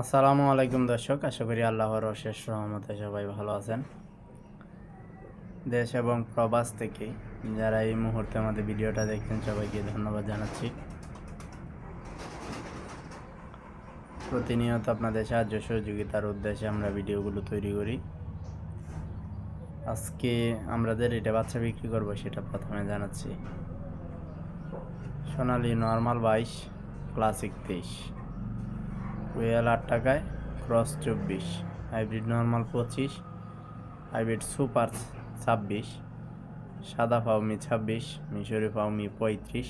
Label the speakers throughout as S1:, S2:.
S1: আসসালামু আলাইকুম দর্শক, আশা করি আল্লাহর অশেষ রহমতে সবাই ভালো আছেন। দেশ এবং প্রবাস থেকে যারা এই মুহূর্তে আমাদের ভিডিওটা দেখছেন, সবাইকে ধন্যবাদ জানাচ্ছি। প্রতিনিয়ত আপনাদের সাহায্য সহযোগিতার উদ্দেশ্যে আমরা ভিডিওগুলো তৈরি করি। আজকে আমরা যে এটা বাচ্চা বিক্রি করব সেটা প্রথমে জানাচ্ছি। সোনালি নর্মাল বাইশ, ক্লাসিক তেইশ। কোয়েল আট টাকায়, ক্রস চব্বিশ। হাইব্রিড নর্মাল পঁচিশ, হাইব্রিড সুপার ছাব্বিশ, সাদা ফাউমি ছাব্বিশ, মিশরি ফাউমি পঁয়ত্রিশ,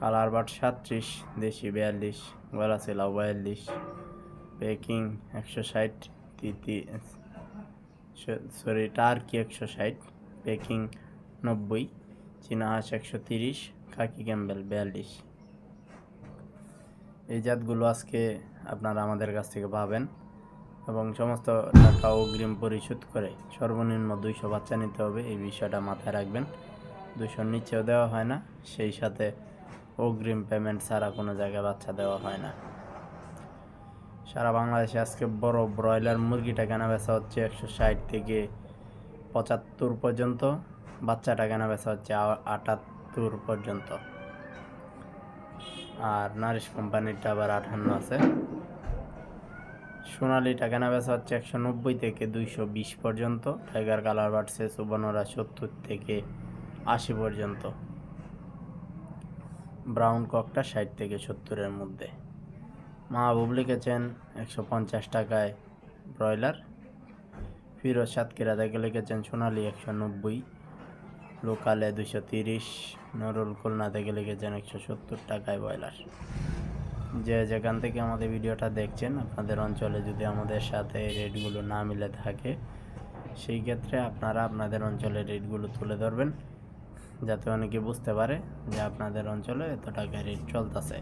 S1: কালার বাট সাতত্রিশ দেশি বিয়াল্লিশ, গলা সেলাও বিয়াল্লিশ, পেকিং একশো ষাট, তিতি সরি, টার্কি একশো ষাট, পেকিং নব্বই, চীনা হাঁস একশো তিরিশ, খাকি ক্যাম্বেল বিয়াল্লিশ। এই জাতগুলো আজকে আপনারা আমাদের কাছ থেকে পাবেন এবং সমস্ত টাকা অগ্রিম পরিশোধ করে সর্বনিম্ন দুইশো বাচ্চা নিতে হবে, এই বিষয়টা মাথায় রাখবেন। দুশোর নিচেও দেওয়া হয় না, সেই সাথে অগ্রিম পেমেন্ট ছাড়া কোনো জায়গায় বাচ্চা দেওয়া হয় না। সারা বাংলাদেশে আজকে বড় ব্রয়লার মুরগিটা কেনা বেচা হচ্ছে একশো ষাট থেকে পঁচাত্তর পর্যন্ত, বাচ্চাটা কেনা বেচা হচ্ছে আটাত্তর পর্যন্ত। আর নারিশ কোম্পানিরটা আবার আঠান্ন আছে। সোনালিটা কেনা বেচা হচ্ছে একশো নব্বই থেকে দুইশো বিশ পর্যন্ত। টাইগার কালার বাড়ছে সুবর্ণরা সত্তর থেকে আশি পর্যন্ত। ব্রাউন ককটা ষাট থেকে সত্তরের মধ্যে। মাহবুব লিখেছেন একশো পঞ্চাশ টাকায় ব্রয়লার। ফিরোজ সাতক্ষীরা থেকে লিখেছেন সোনালি একশো নব্বই। লোকালে দুশো তিরিশ, নরুল খুলনা থেকে লিখেছেন একশো সত্তর টাকায় ব্রয়লার। যে যেখান থেকে আমাদের ভিডিওটা দেখছেন, আপনাদের অঞ্চলে যদি আমাদের সাথে রেটগুলো না মিলে থাকে, সেই ক্ষেত্রে আপনারা আপনাদের অঞ্চলের রেটগুলো তুলে ধরবেন, যাতে অনেকে বুঝতে পারে যে আপনাদের অঞ্চলে এত টাকা রেট চলতেছে।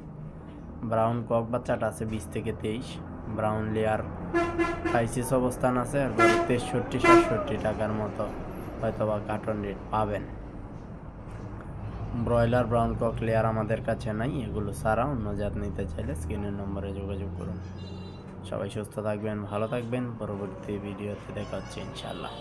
S1: ব্রাউন কক বাচ্চাটা আছে বিশ থেকে তেইশ, ব্রাউন লেয়ার ক্রাইসিস অবস্থান আছে আর তেষট্টি, সাতষট্টি টাকার মতো। হয়তো বা কার্টন রেট পাবেন। ব্রয়লার, ব্রাউন কক, লেয়ার আমাদের কাছে নাই, এগুলো সারা অন্য জাত নিতে চাইলে স্ক্রিনের নম্বরে যোগাযোগ করুন। সবাই সুস্থ থাকবেন, ভালো থাকবেন, পরবর্তী ভিডিওতে দেখা হচ্ছে ইনশাল্লাহ